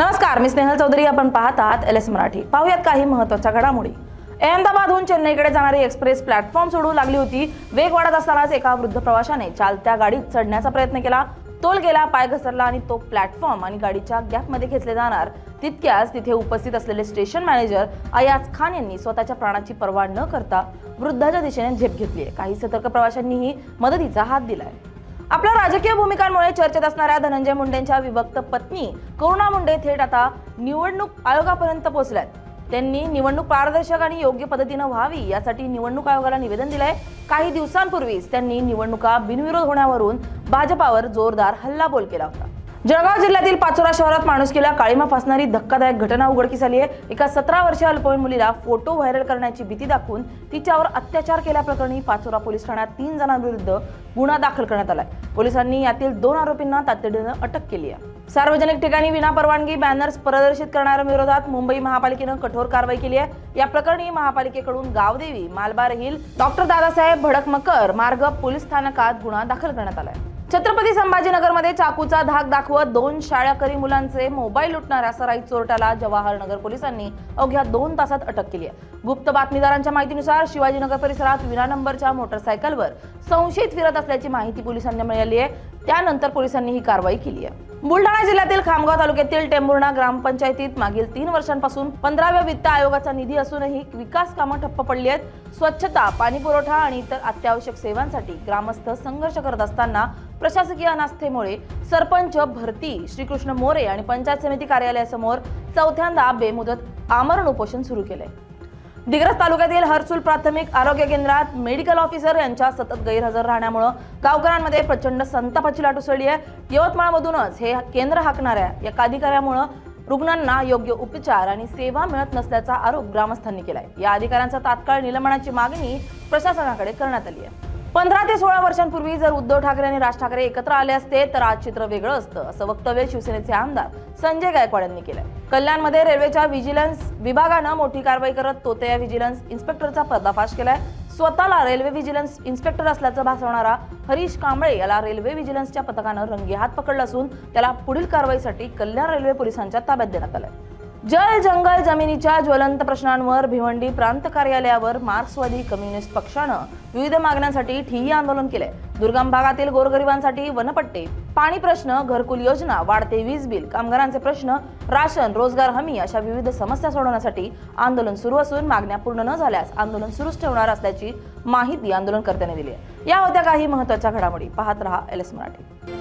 नमस्कार मी स्नेहल चौधरी. आपण पाहत आहात एल एस मराठी. पाहूयात काही महत्त्वाच्या घडामोडी. अहमदाबादहून चेन्नईकडे जाणारी एक्सप्रेस प्लॅटफॉर्म सोडू लागली होती. वेग वाढत असतानाच एका वृद्ध प्रवाशाने चालत्या गाडीत चढण्याचा प्रयत्न केला. तोल गेला पाय घसरला आणि तो प्लॅटफॉर्म आणि गाडीच्या गॅपमध्ये खेचले जाणार. तितक्याच तिथे उपस्थित असलेले स्टेशन मॅनेजर अयाज खान यांनी स्वतःच्या प्राणाची पर्वा न करता वृद्धाच्या दिशेने झेप घेतली आहे काही सतर्क प्रवाशांनीही मदतीचा हात दिलाय. आपल्या राजकीय भूमिकांमुळे चर्चेत असणाऱ्या धनंजय मुंडेंच्या विभक्त पत्नी करुणा मुंडे थेट आता निवडणूक आयोगापर्यंत पोहोचल्यात. त्यांनी निवडणूक पारदर्शक आणि योग्य पद्धतीनं व्हावी यासाठी निवडणूक आयोगाला निवेदन दिलंय. काही दिवसांपूर्वीच त्यांनी निवडणुका बिनविरोध होण्यावरून भाजपावर जोरदार हल्लाबोल केला होता. जळगाव जिल्ह्यातील पाचोरा शहरात माणुसकीला काळीमा फासणारी धक्कादायक घटना उघडकीस आली आहे. एका सतरा वर्षीय अल्पवयीन मुलीला फोटो व्हायरल करण्याची भीती दाखवून तिच्यावर अत्याचार केल्याप्रकरणी पाचोरा पोलीस ठाण्यात तीन जणांविरुद्ध गुन्हा दाखल करण्यात आलाय. पोलिसांनी यातील दोन आरोपींना तातडीनं अटक केली आहे. सार्वजनिक ठिकाणी विनापरवानगी बॅनर्स प्रदर्शित करणाऱ्या विरोधात मुंबई महापालिकेनं कठोर कारवाई केली आहे. या प्रकरणी महापालिकेकडून Gamdevi Malabar hill doctor Dadasaheb Bhadkamkar Marg police स्थानकात गुन्हा दाखल करण्यात आलाय छत्रपती संभाजीनगरमध्ये चाकूचा धाक दाखवत दोन शाळकरी मुलांचे मोबाईल लुटणाऱ्या सराई चोरट्याला जवाहर नगर पोलिसांनी अवघ्या दोन तासात अटक केली आहे. गुप्त बातमीदारांच्या माहितीनुसार शिवाजीनगर परिसरात विना नंबरच्या मोटरसायकलवर संशयित फिरत असल्याची माहिती पोलिसांना मिळाली आहे. त्यानंतर पोलिसांनी ही कारवाई केली आहे. बुलढाणा जिल्ह्यातील खामगाव तालुक्यातील टेंभुर्णा ग्रामपंचायतीत मागील तीन वर्षांपासून पंधराव्या वित्त आयोगाचा निधी असूनही विकास कामं ठप्प पडली आहेत. स्वच्छता पाणी पुरवठा आणि इतर अत्यावश्यक सेवांसाठी ग्रामस्थ संघर्ष करत असताना प्रशासकीय अनास्थेमुळे सरपंच भरती श्रीकृष्ण मोरे आणि पंचायत समिती कार्यालयासमोर चौथ्यांदा बेमुदत आमरण उपोषण सुरू केलंय. दिग्रस तालुक्यातील हर्सुल प्राथमिक आरोग्य केंद्रात मेडिकल ऑफिसर यांच्या सतत गैरहजर राहण्यामुळं गावकऱ्यांमध्ये प्रचंड संतापाची लाट उसळली आहे. यवतमाळमधूनच हे केंद्र हाकणाऱ्या या अधिकाऱ्यामुळं रुग्णांना योग्य उपचार आणि सेवा मिळत नसल्याचा आरोप ग्रामस्थांनी केलाय. या अधिकाऱ्यांचा तात्काळ निलंबनाची मागणी प्रशासनाकडे करण्यात आली आहे. पंधरा ते सोळा वर्षांपूर्वी जर उद्धव ठाकरे आणि राज ठाकरे एकत्र आले असते तर आज चित्र वेगळं असतं असं वक्तव्य शिवसेनेचे आमदार संजय गायकवाड यांनी केलंय. कल्याणमध्ये रेल्वेच्या व्हिजिलन्स विभागानं मोठी कारवाई करत तोते या व्हिजिलन्स इन्स्पेक्टरचा पर्दाफाश केलाय. स्वतःला रेल्वे व्हिजिलन्स इन्स्पेक्टर असल्याचं भासवणारा हरीश कांबळे याला रेल्वे व्हिजिलन्सच्या पथकानं रंगेहात पकडलं असून त्याला पुढील कारवाईसाठी कल्याण रेल्वे पोलिसांच्या ताब्यात देण्यात आलंय. जल जंगल जमिनीच्या ज्वलंत प्रश्नांवर भिवंडी प्रांत कार्यालयावर मार्क्सवादी कम्युनिस्ट पक्षानं विविध मागण्यांसाठी ठिय्या आंदोलन केलंय. दुर्गम भागातील गोरगरिबांसाठी वनपट्टे पाणी प्रश्न घरकुल योजना वाढते वीज बिल कामगारांचे प्रश्न राशन रोजगार हमी अशा विविध समस्या सोडवण्यासाठी आंदोलन सुरू असून मागण्या पूर्ण न झाल्यास आंदोलन सुरूच ठेवणार असल्याची माहिती आंदोलनकर्त्यांनी दिली आहे. या होत्या काही महत्त्वाच्या घडामोडी. पाहत रहा एल एस मराठी.